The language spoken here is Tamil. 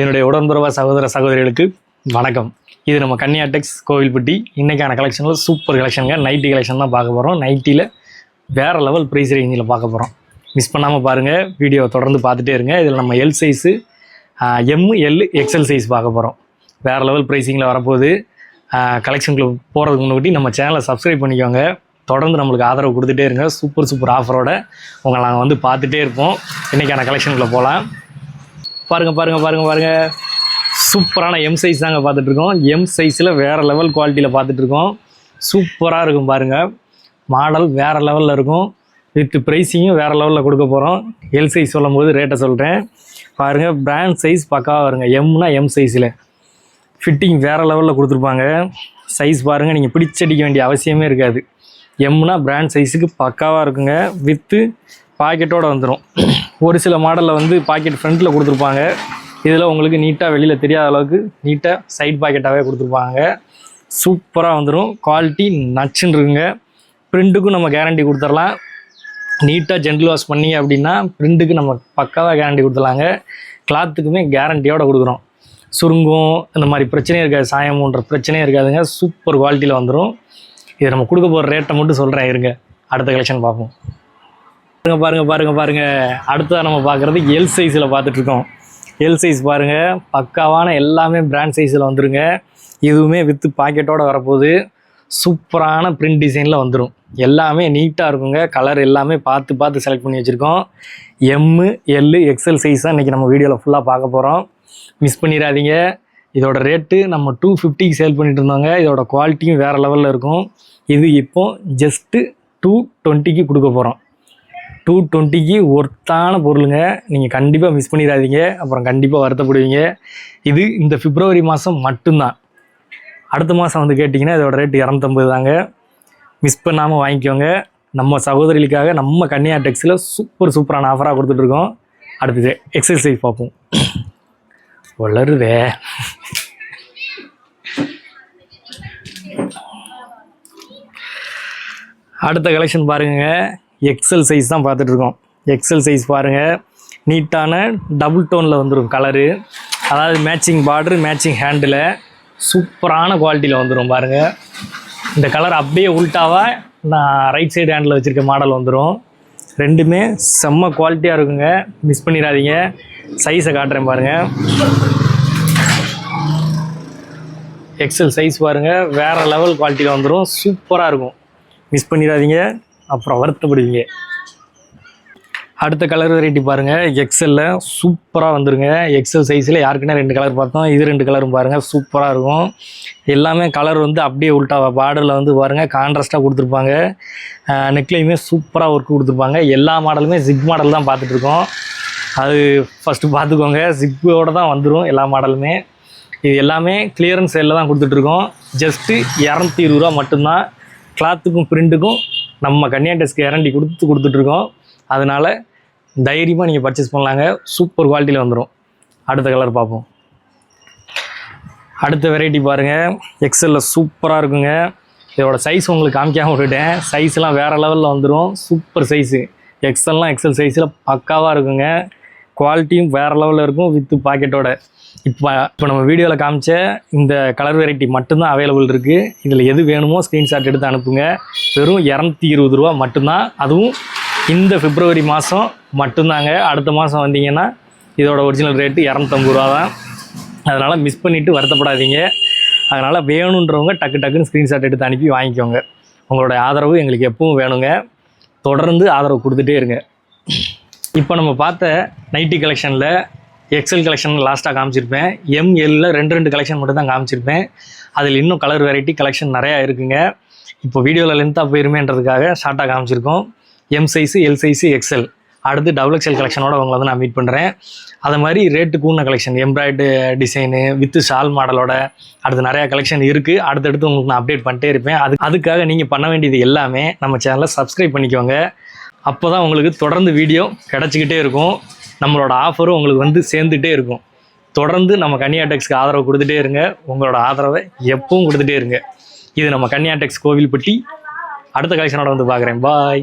என்னுடைய உடன்புறவ சகோதர சகோதரிகளுக்கு வணக்கம். இது நம்ம கன்னியாடெக்ஸ் கோவில்பட்டி. இன்றைக்கான கலெக்ஷனில் சூப்பர் கலெக்ஷனுங்க நைட்டி கலெக்ஷன் தான் பார்க்க போகிறோம் நைட்டியில் வேறு லெவல் ப்ரைஸ் ரேஞ்சில் பார்க்க போகிறோம் மிஸ் பண்ணாமல் பாருங்கள் வீடியோவை தொடர்ந்து பார்த்துட்டே இருங்க. இதில் நம்ம L size M L XL size பார்க்க போகிறோம் வேறு லெவல் ப்ரைஸிங்கில் வரப்போகுது. கலெக்ஷனுக்குள்ள போகிறதுக்கு முன்னாடி நம்ம சேனலை சப்ஸ்கிரைப் பண்ணிக்கோங்க. தொடர்ந்து நம்மளுக்கு ஆதரவு கொடுத்துட்டே இருங்க. சூப்பர் சூப்பர் ஆஃபரோட உங்களை நாங்கள் வந்து பார்த்துட்டே இருப்போம். இன்றைக்கான கலெக்ஷனுக்குள்ளே போகலாம் பாருங்க பாருங்கள் பாருங்கள் பாருங்கள் சூப்பரான எம் சைஸ் தாங்க பார்த்துட்ருக்கோம். எம் சைஸில் வேறு லெவல் குவாலிட்டியில் பார்த்துட்ருக்கோம். சூப்பராக இருக்கும் பாருங்கள் மாடல் வேறு லெவலில் இருக்கும். வித் ப்ரைஸிங்கும் வேறு லெவலில் கொடுக்க போகிறோம் எல் சைஸ் சொல்லும் போது ரேட்டை சொல்கிறேன் பாருங்கள் பிராண்ட் சைஸ் பக்காவாக வருங்க. எம்னா எம் சைஸில் ஃபிட்டிங் வேறு லெவலில் கொடுத்துருப்பாங்க. சைஸ் பாருங்கள் நீங்கள் பிடிச்சடிக்க வேண்டிய அவசியமே இருக்காது. எம்னா பிராண்ட் சைஸுக்கு பக்காவாக இருக்குங்க. வித்து பாக்கெட்டோடு வந்துடும் ஒரு சில மாடலில் வந்து பாக்கெட் ஃப்ரண்ட்டில் கொடுத்துருப்பாங்க. இதில் உங்களுக்கு நீட்டாக வெளியில் தெரியாத அளவுக்கு நீட்டாக சைட் பாக்கெட்டாகவே கொடுத்துருப்பாங்க. சூப்பராக வந்துடும் குவாலிட்டி நச்சுன்னு இருக்குங்க. நம்ம கேரண்டி கொடுத்துடலாம் நீட்டாக ஜென்ரல் வாஷ் பண்ணி அப்படின்னா பிரிண்ட்டுக்கு நம்ம பக்காவாக கேரண்டி கொடுத்துலாங்க கிளாத்துக்குமே கேரண்டியோடு கொடுக்குறோம். சுருங்கும் இந்த மாதிரி பிரச்சனையும் இருக்காது. சாயமுன்ற பிரச்சனையும் இருக்காதுங்க. சூப்பர் குவாலிட்டியில் வந்துடும் இது நம்ம கொடுக்க போகிற ரேட்டை மட்டும் சொல்கிறேன் இருங்க. அடுத்த கலெக்ஷன் பார்ப்போம். பாருங்க பாருங்க பாருங்க பாருங்க. அடுத்ததாக நம்ம பார்க்குறது எல் சைஸில் பார்த்துட்டு இருக்கோம் எல் சைஸ் பாருங்கள் பக்காவான எல்லாமே பிராண்ட் சைஸில் வந்துருங்க. இதுவுமே வித்து பாக்கெட்டோடு வரப்போகுது. சூப்பரான பிரிண்ட் டிசைனில் வந்துடும் எல்லாமே நீட்டாக இருக்குங்க. கலர் எல்லாமே பார்த்து பார்த்து செலக்ட் பண்ணி வச்சுருக்கோம். எம்மு எல்லு எக்ஸல் சைஸ் தான் இன்றைக்கி நம்ம வீடியோவில் ஃபுல்லாக பார்க்க போகிறோம் மிஸ் பண்ணிடாதீங்க. இதோட ரேட்டு நம்ம டூ ஃபிஃப்டிக்கு சேல் பண்ணிட்டு இருந்தாங்க. இதோட குவாலிட்டியும் வேறு லெவலில் இருக்கும். இது இப்போ ஜஸ்ட்டு டூ டுவெண்ட்டிக்கு கொடுக்க போகிறோம் டூ டுவெண்ட்டிக்கு ஒர்த்தான பொருளுங்க. நீங்கள் கண்டிப்பாக மிஸ் பண்ணிடாதீங்க. அப்புறம் கண்டிப்பாக வருத்தப்படுவீங்க. இது இந்த பிப்ரவரி மாதம் மட்டும்தான். அடுத்த மாதம் வந்து கேட்டிங்கன்னா இதோட ரேட் இரநூத்தம்பது தாங்க. மிஸ் பண்ணாமல் வாங்கிக்கோங்க. நம்ம சகோதரிகளுக்காக நம்ம கன்னியா டெக்ஸில் சூப்பர் சூப்பரான ஆஃபராக கொடுத்துட்ருக்கோம். அடுத்தது எக்ஸசைஸ் பார்ப்போம். வளருதே. அடுத்த கலெக்ஷன் பாருங்க எக்ஸல் சைஸ் தான் பார்த்துட்ருக்கோம். எக்ஸல் சைஸ் பாருங்கள் நீட்டான டபுள் டோனில் வந்துடும் கலரு அதாவது மேட்சிங் பார்டர் மேட்சிங் ஹேண்டில் சூப்பரான குவாலிட்டியில் வந்துடும் பாருங்கள் இந்த கலர் அப்படியே உல்ட்டாவா நான் ரைட் சைடு ஹேண்டில் வச்சுருக்க மாடல் வந்துடும் ரெண்டுமே செம்ம குவாலிட்டியாக இருக்குங்க. மிஸ் பண்ணிடாதீங்க. சைஸை காட்டுறேன் பாருங்கள் எக்ஸல் சைஸ் பாருங்கள் வேறு லெவல் குவாலிட்டியில் வந்துடும் சூப்பராக இருக்கும். மிஸ் பண்ணிடாதீங்க. அப்புறம் வருத்தப்படுவீங்க. அடுத்த கலர் வெரைட்டி பாருங்கள் எக்ஸலில் சூப்பராக வந்துருங்க. எக்ஸல் சைஸில் யாருக்குன்னா ரெண்டு கலர் பார்த்தோம். இது ரெண்டு கலரும் பாருங்கள் சூப்பராக இருக்கும். எல்லாமே கலர் வந்து அப்படியே உள்டாவா பார்டரில் வந்து பாருங்கள் கான்ட்ராஸ்ட்டாக கொடுத்துருப்பாங்க. நெக்லையுமே சூப்பராக ஒர்க் கொடுத்துருப்பாங்க. எல்லா மாடலுமே ஜிப் மாடல் தான் பார்த்துட்ருக்கோம் அது ஃபஸ்ட்டு பார்த்துக்கோங்க. ஜிப்போட தான் வந்துடும் எல்லா மாடலுமே இது எல்லாமே கிளியரன்ஸ் சேலில் தான் கொடுத்துட்ருக்கோம் ஜஸ்ட்டு இரநூத்தி இருபது ரூபா மட்டும்தான். கிளாத்துக்கும் பிரிண்ட்டுக்கும் நம்ம கன்னியாடெஸ்க்கு கேரண்டி கொடுத்து கொடுத்துட்ருக்கோம். அதனால் தைரியமாக நீங்கள் பர்ச்சேஸ் பண்ணலாங்க. சூப்பர் குவாலிட்டியில் வந்துடும் அடுத்த கலர் பார்ப்போம். அடுத்த வெரைட்டி பாருங்கள் எக்ஸலில் சூப்பராக இருக்குங்க. இதோட சைஸ் உங்களுக்கு காமிக்காமல் விட்டுட்டேன். சைஸ்லாம் வேறு லெவலில் வந்துடும் சூப்பர் சைஸு எக்ஸல்லாம் எக்ஸல் சைஸில் பக்காவாக இருக்குங்க. குவாலிட்டியும் வேறு லெவலில் இருக்கும் வித்து பாக்கெட்டோட இப்போ இப்போ நம்ம வீடியோவில் காமிச்ச இந்த கலர் வெரைட்டி மட்டும்தான் அவைலபிள் இருக்குது இதில் எது வேணுமோ ஸ்க்ரீன்ஷாட் எடுத்து அனுப்புங்க. வெறும் இரநூத்தி இருபது ரூபா மட்டும்தான். அதுவும் இந்த பிப்ரவரி மாதம் மட்டும்தாங்க. அடுத்த மாதம் வந்தீங்கன்னா இதோட ஒரிஜினல் ரேட்டு இரநூத்தம்பது ரூபா தான். அதனால் மிஸ் பண்ணிவிட்டு வருத்தப்படாதீங்க. அதனால் வேணுன்றவங்க டக்கு டக்குன்னு ஸ்க்ரீன்ஷாட் எடுத்து அனுப்பி வாங்கிக்கோங்க. உங்களோட ஆதரவு எங்களுக்கு எப்பவும் வேணுங்க. தொடர்ந்து ஆதரவு கொடுத்துட்டே இருங்க. இப்போ நம்ம பார்த்த நைட்டி கலெக்ஷனில் எக்ஸல் கலெக்ஷன் லாஸ்ட்டாக காமிச்சிருப்பேன். எம்எல்ல ரெண்டு ரெண்டு கலெக்ஷன் மட்டும் தான் காமிச்சிருப்பேன். அதில் இன்னும் கலர் வெரைட்டி கலெக்ஷன் நிறையா இருக்குங்க. இப்போ வீடியோவில் லென்த்தாக போயிருமேன்றதுக்காக ஷார்ட்டாக காமிச்சிருக்கோம். M size L size XL அடுத்து டபுள் எக்ஸல் கலெக்ஷனோட உங்களை வந்து நான் மீட் பண்ணுறேன் அது மாதிரி ரேட்டு கூடின collection embroidery design with shawl மாடலோட அடுத்து நிறையா கலெக்ஷன் இருக்குது அடுத்தடுத்து உங்களுக்கு நான் அப்டேட் பண்ணிட்டே இருப்பேன். அது அதுக்காக நீங்கள் பண்ண வேண்டியது எல்லாமே நம்ம சேனலை சப்ஸ்கிரைப் பண்ணிக்கோங்க. அப்போ தான் உங்களுக்கு தொடர்ந்து வீடியோ கிடச்சிக்கிட்டே இருக்கும். நம்மளோட ஆஃபரும் உங்களுக்கு வந்து சேர்ந்துகிட்டே இருக்கும். தொடர்ந்து நம்ம கன்னியாடெக்ஸ்க்கு ஆதரவு கொடுத்துட்டே இருங்க. உங்களோட ஆதரவை எப்பவும் கொடுத்துட்டே இருங்க. இது நம்ம கன்னியாடெக்ஸ் கோவில்பட்டி. அடுத்த கலெக்ஷனோட வந்து பார்க்குறேன். பாய்